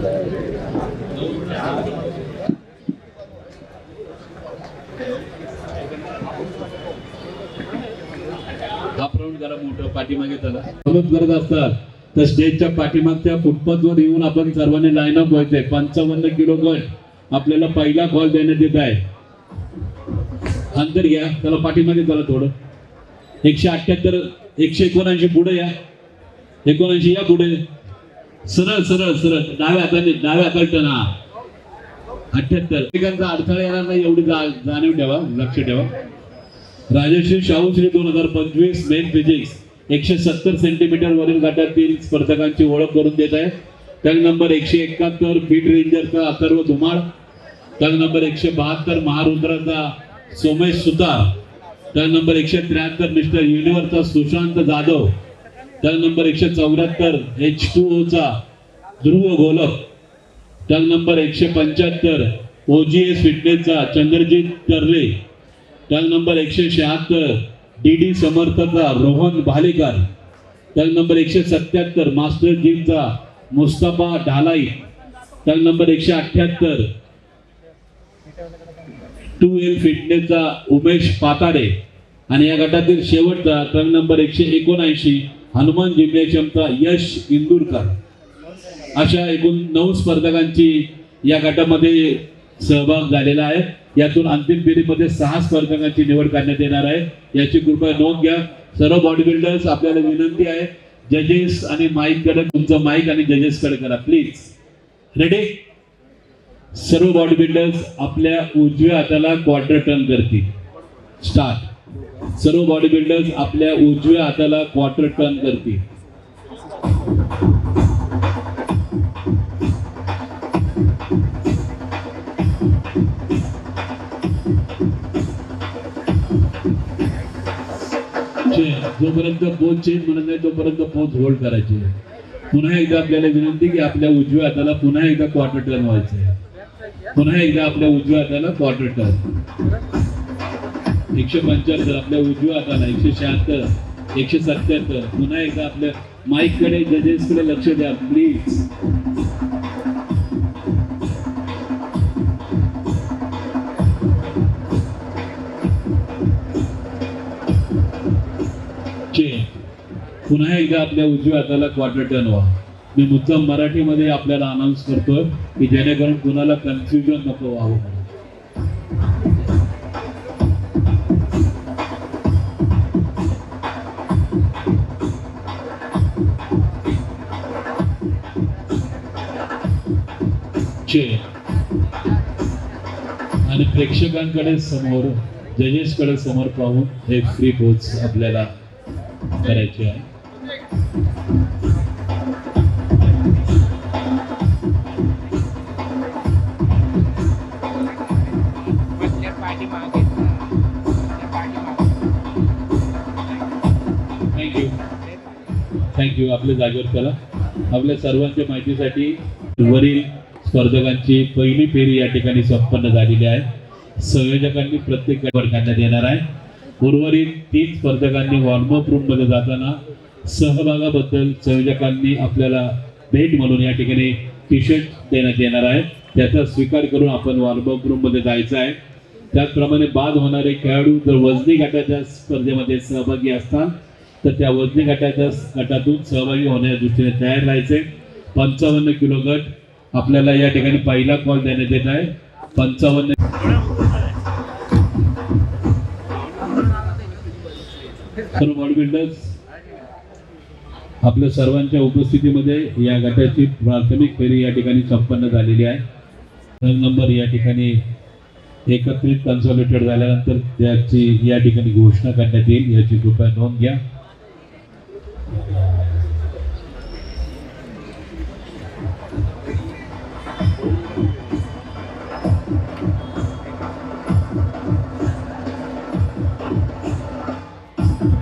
हा प्रवीण जरा मोठं पाठीमागे चला. मदत करत असतात. तर स्टेजच्या पाठीमागच्या फुटपाथवर येऊन आपण सर्वांनी लाईन अप व्हायचंय पंचावन्न किलो गट आपल्याला पहिला कॉल देण्यात येत आहे. अंतर घ्या. त्याला पाठीमागे चला थोडं. एकशे अठ्ठ्याहत्तर एकशे एकोणऐंशी पुढे या. एकोणऐंशी या पुढे. सरळ सरळ सरळ. डाव्या हाताने डाव्या हाताने. अठ्याहत्तर एकमेकांचा अडथळा येणार नाही एवढी जा- जाणीव ठेवा लक्ष ठेवा. राजश्री शाहूश्री दोन हजार पंचवीस मेन फिजिक्स एकशे सत्तर सेंटीमीटर वरील गटातील स्पर्धकांची ओळख करून देत आहे. टंग नंबर एकशे एकाहत्तर बीट रेंजरचा अथर्व धुमाळ. टंग नंबर एकशे बहात्तर महारुद्राचा सोमेश सुतार. टंग नंबर एकशे त्र्याहत्तर मिस्टर युनिव्हर्सचा सुशांत जाधव. टंग नंबर एकशे चौऱ्याहत्तर एच टू ओचा ध्रुव गोलक. टंग नंबर एकशे पंच्याहत्तर ओ जी एस फिटनेसचा चंद्रजीत तरले. टंग नंबर एकशे शहात्तर डी डी समर्थचा रोहन भालेकर. टंग नंबर एकशे सत्याहत्तर मास्टर जीमचा मुस्तफा ढालाई. टंग नंबर एकशे अठ्ठ्याहत्तर टू एल फिटनेसचा उमेश पाताडे. आणि या गटातील शेवटचा टंग नंबर एकशे एकोणऐंशी हनुमान जिम्नॅशियमचा यश इंदूरकर. अशा एकूण नऊ स्पर्धकांची या गटामध्ये सहभाग झालेला आहे. यातून अंतिम फेरीमध्ये सहा स्पर्धकांची निवड करण्यात येणार आहे. याची कृपया नोंद घ्या. सर्व बॉडी बिल्डर्स आपल्याला विनंती आहे जजेस आणि माईककडे तुमचं माईक आणि जजेस कडे करा प्लीज रेडी सर्व बॉडी बिल्डर्स आपल्या उजव्या हाताला क्वार्टर टर्न करतील. स्टार्ट सर्व बॉडी बिल्डर्स आपल्या उजव्या हाताला क्वार्टर टर्न करतील. जोपर्यंत पोच चेंज म्हणत नाही तोपर्यंत पोच होल्ड करायची. पुन्हा एकदा आपल्याला विनंती की आपल्या उजव्या हाताला पुन्हा एकदा क्वार्टर टर्न व्हायचं आहे पुन्हा एकदा आपल्या उजव्या हाताला क्वार्टर टर्न एकशे पंच्याहत्तर आपल्या उजव्या हाताला एकशे शहात्तर एकशे सत्याहत्तर पुन्हा एकदा आपल्या माईककडे जजेस कडे लक्ष द्या प्लीज पुन्हा एकदा आपल्या उजव्या हाताला क्वार्टर टर्न व्हा मी मुद्दाम मराठीमध्ये आपल्याला अनाऊन्स करतोय की जेणेकरून कुणाला कन्फ्युजन नको व्हावं. चेंज आणि प्रेक्षकांकडे समोर जजेसकडे समोर पाहून हे फ्री पोच आपल्याला करायचे आहे. थँक्यू थँक्यू आपल्या जागेवर चला. आपल्या सर्वांच्या माहितीसाठी वरील स्पर्धकांची पहिली फेरी या ठिकाणी संपन्न झालेली आहे. संयोजकांनी प्रत्येक वर्गांना देणार येणार आहे. उर्वरित तीन स्पर्धकांनी वॉर्मअप रूममध्ये जाताना सहभागाबद्दल संयोजकांनी आपल्याला भेट म्हणून या ठिकाणी टी शर्ट देण्यात येणार आहे. त्याचा स्वीकार करून आपण वॉर्मअप रूममध्ये जायचं आहे. त्याचप्रमाणे बाद होणारे खेळाडू जर वजनी गटाच्या स्पर्धेमध्ये सहभागी असतात तर त्या वजनी गटाच्या गटातून सहभागी होण्याच्या दृष्टीने तयार राहायचे. पंचावन्न किलो गट आपल्याला या ठिकाणी पहिला कॉल देण्यात येत आहे. पंचावन्न सर्व बॉडी बिल्डर्स आपल्या सर्वांच्या उपस्थितीमध्ये या गटाची प्राथमिक फेरी या ठिकाणी संपन्न झालेली आहे. रन नंबर या ठिकाणी एकत्रित कन्सॉलिडेटेड झाल्यानंतर त्याची या ठिकाणी घोषणा करण्यात येईल. याची कृपया नोंद घ्या. अंतिम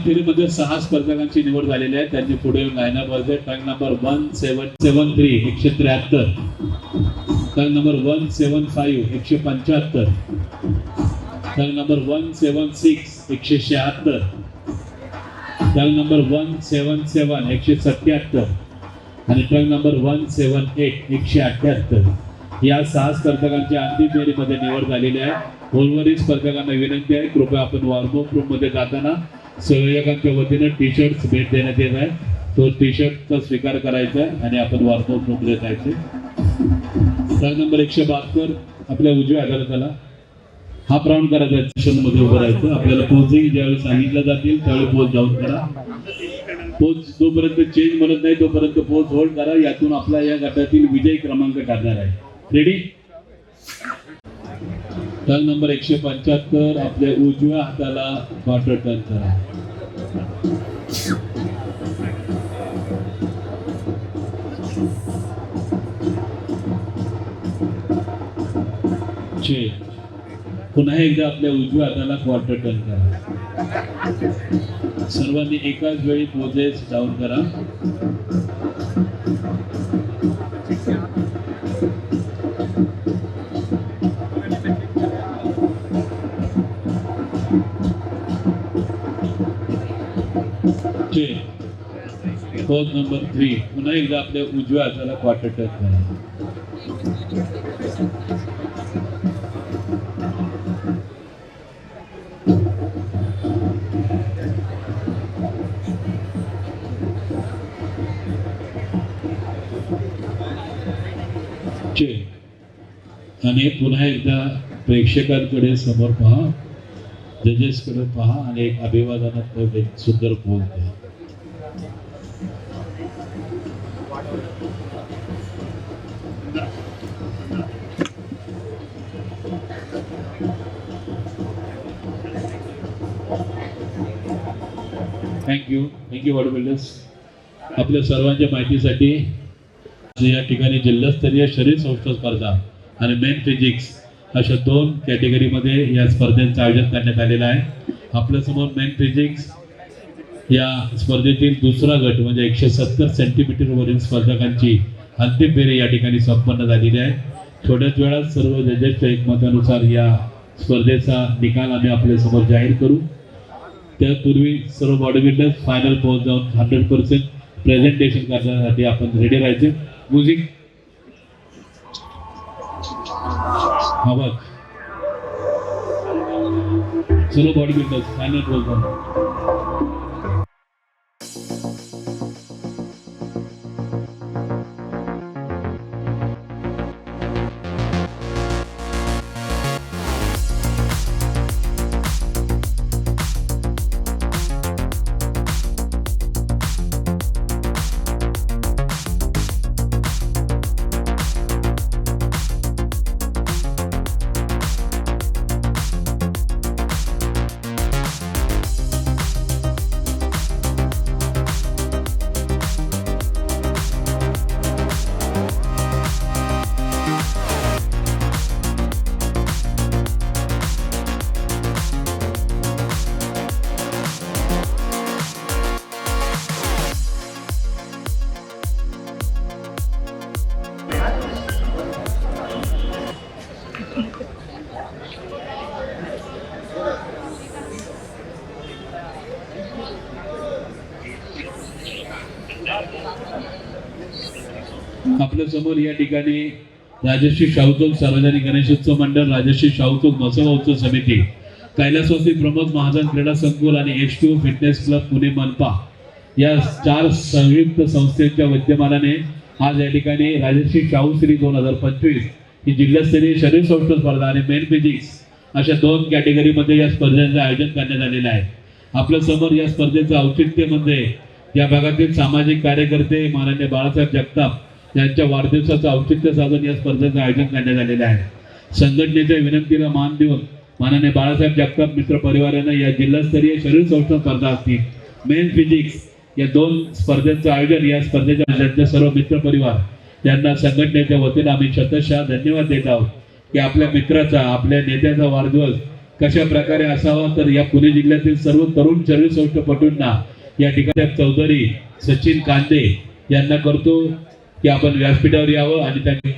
फेरीमध्ये सहा स्पर्धकांची निवड झालेली आहे. त्यांनी पुढे लाईनअपमध्ये tank number one seven seven three एकशे त्र्याहत्तर. Tank number one seven five एकशे पंच्याहत्तर. Tank number one seven six एकशे शहात्तर. Truck number one seven seven एकशे सत्याहत्तर. आणि truck number one seven eight एकशे अठ्ठ्याहत्तर या सहा स्पर्धकांच्या अंतिम फेरीमध्ये निवड झालेली आहे. उर्वरित स्पर्धकांना विनंती आहे कृपया आपण वॉर्मअप रूममध्ये जाताना संयोजकांच्या वतीनं टी शर्ट भेट देण्यात येत आहे तो टी शर्टचा स्वीकार करायचा आहे आणि आपण वॉर्मअप रूममध्ये जायचे ट्रक नंबर एकशे बहात्तर आपल्या उजव्या हाताला हाफ राऊंड करायचा आहे सेशनमध्ये उभं राहायचं. आपल्याला पोझिंग ज्यावेळी सांगितलं जातील त्यावेळी पोच जाऊन करा. पोच जोपर्यंत चेंज म्हणत नाही तोपर्यंत पोच होल्ड करा. यातून आपला या गटातील विजयी क्रमांक ठरणार आहे. रेडी टर्न नंबर एकशे पंच्याहत्तर आपल्या उजव्या हाताला क्वार्टर टर्न करा. चेंज पुन्हा एकदा आपल्या उजव्या हाताला क्वार्टर टर्न करा. सर्वांनी एकाच वेळी पोजेस डाऊन करा. पोज नंबर थ्री पुन्हा एकदा आपल्या उजव्या हाताला क्वार्टर टर्न करा. चेक आणि पुन्हा एकदा प्रेक्षकांकडे समोर पहा जजेसकडे पहा आणि एक अभिवादनात्मक एक सुंदर पोल द्या. थँक्यू थँक्यू वॉर्ड बिल्डर्स आपल्या सर्वांच्या माहितीसाठी या ठिकाणी जिल्हास्तरीय शरीर संस्था स्पर्धा आणि मेन फिजिक्स अशा दोन कॅटेगरीमध्ये या स्पर्धेचं आयोजन करण्यात आलेलं आहे. आपल्यासमोर मेन फिजिक्स या स्पर्धेतील दुसरा गट म्हणजे एकशे सत्तर सेंटीमीटरवरील स्पर्धकांची अंतिम फेरी या ठिकाणी संपन्न झालेली आहे. थोड्याच वेळात सर्व जजेसच्या एकमतानुसार या स्पर्धेचा निकाल आम्ही आपल्यासमोर जाहीर करू. त्यापूर्वी सर्व बॉडी बिल्डर्स फायनल पोहोच जाऊन हंड्रेड पर्सेंट प्रेझेंटेशन करण्यासाठी आपण रेडी राहायचे. म्युझिक हा बघ चलो बॉडी बिल्डर्स फायनल पोहोच आपल्यासमोर या ठिकाणी राजश्री शाहूचौक सार्वजनिक गणेशोत्सव मंडळ राजश्री शाहूचौक मसोबा उत्सव समिती कैलासवासी प्रमोद महाजन क्रीडा संकुल आणि H two fitness club Pune मनपा या चार संयुक्त संस्थेच्या विद्यमानाने आज या ठिकाणी राजश्री शाहूश्री दोन हजार पंचवीस ही जिल्हास्तरीय शरीर संस्था स्पर्धा आणि मेन फिजिक्स अशा दोन कॅटेगरीमध्ये या स्पर्धेचं आयोजन करण्यात आलेलं आहे. आपल्यासमोर या स्पर्धेचं औचित्य म्हणजे या भागातील सामाजिक कार्यकर्ते माननीय बाळासाहेब जगताप यांच्या वाढदिवसाचं औचित्य साधून या स्पर्धेचं आयोजन करण्यात आलेलं आहे. संघटनेच्या विनंतीला मान देऊन माननीय बाळासाहेब जगताप मित्र परिवारानं या जिल्हास्तरीय शरीर संरक्षण स्पर्धा असतील मेन फिजिक्स या दोन स्पर्धेचं आयोजन या स्पर्धेच्या सर्व मित्र परिवार यांना संघटनेच्या वतीनं आम्ही शतशः धन्यवाद देत आहोत की आपल्या मित्राचा आपल्या नेत्याचा वाढदिवस कशा प्रकारे असावा तर या पुणे जिल्ह्यातील सर्व तरुण शरीर संस्थापटूंना या ठिकाणी चौधरी सचिन कांदे यांना करतो. की आपण व्यासपीठावर यावं आणि त्यांनी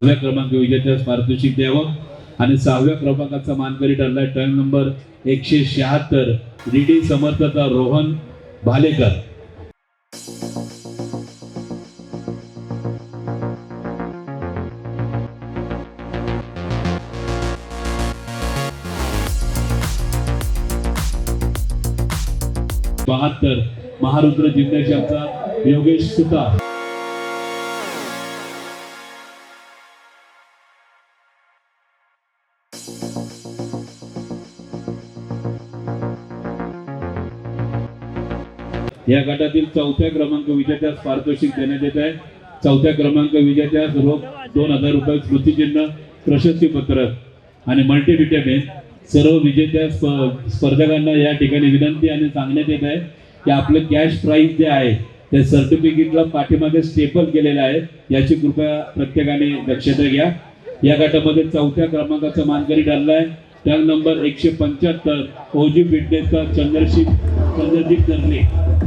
सहाव्या क्रमांक विजेत्या स्मारतोषिक द्यावं. आणि सहाव्या क्रमांकाचा मानकरी ठरलाय टर्न नंबर एकशे शहात्तर रिडी समर्थता रोहन भालेकर. महारुद्र जिम्नॅशियमचा योगेश सुतार. या गटातील चौथ्या क्रमांक विजेत्यास पारितोषिक देण्यात येत आहे. चौथ्या क्रमांक विजेत्यास रोख दोन हजार रुपये स्मृतिचिन्ह प्रशस्ती पत्रक आणि मल्टीव्हिटॅमिन सर्व विजेत्या स्पर्धकांना या ठिकाणी विनंती आणि सांगण्यात येत आहे. की आपलं कॅश प्राईज जे आहे त्या सर्टिफिकेटला पाठीमागे स्टेपल केलेलं आहे. याची कृपया प्रत्येकाने दक्षता घ्या. या गटामध्ये चौथ्या क्रमांकाचा मानकरी डालला आहे त्या नंबर एकशे पंच्याहत्तर ओजी फिटनेसचा चंद्रशीप चंद्रजीत नरले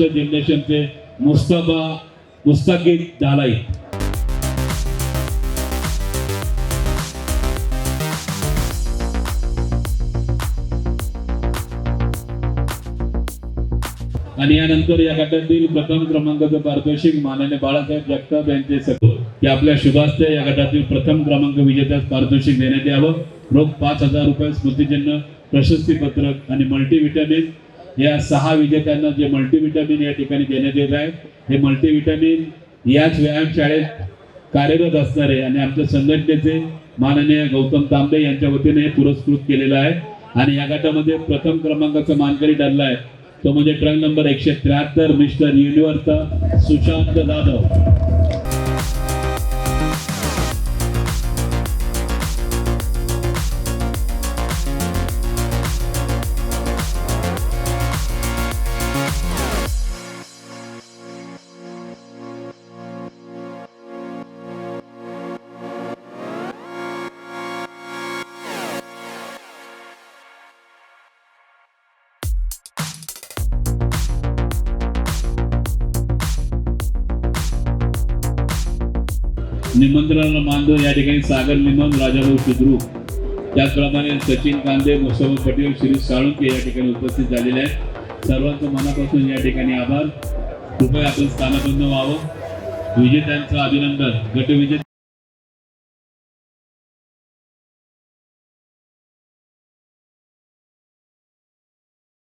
मास्टर जनरेशनचे मुस्तफा मुस्ताकिद दालाई. आणि यानंतर या गटातील प्रथम क्रमांकाचं पारितोषिक माननीय बाळासाहेब जगताप यांचे सखो की आपल्या शुभास्ते या गटातील प्रथम क्रमांक विजेत्यास पारितोषिक देण्यात यावं. रोख पाच हजार रुपये स्मृतिचिन्ह प्रशस्ती पत्रक आणि मल्टीव्हिटॅमिन या सहा विजेत्यांना जे मल्टीव्हिटॅमिन या ठिकाणी देण्यात येत आहे हे मल्टीव्हिटॅमिन याच व्यायामशाळेत कार्यरत असणारे आणि आमच्या संघटनेचे माननीय गौतम तांबे यांच्या वतीने पुरस्कृत केलेलं आहे. आणि या गटामध्ये प्रथम क्रमांकाचा मानकरी ठरला आहे. तो म्हणजे ट्रक नंबर एकशे त्र्याहत्तर मिस्टर युनिव्हर्स सुशांत जाधव. निमंत्रणाला मानदो या ठिकाणी सागर निमन राजाभाऊ सुद्रू त्याचप्रमाणे सचिन कांदे मुस्तफा पटेल शिरीष साळुंके या ठिकाणी उपस्थित झालेले आहेत. सर्वांचं मनापासून या ठिकाणी आभार. कृपया आपण स्थानापन्न व्हावं. विजेत्यांचं अभिनंदन. गटविजेते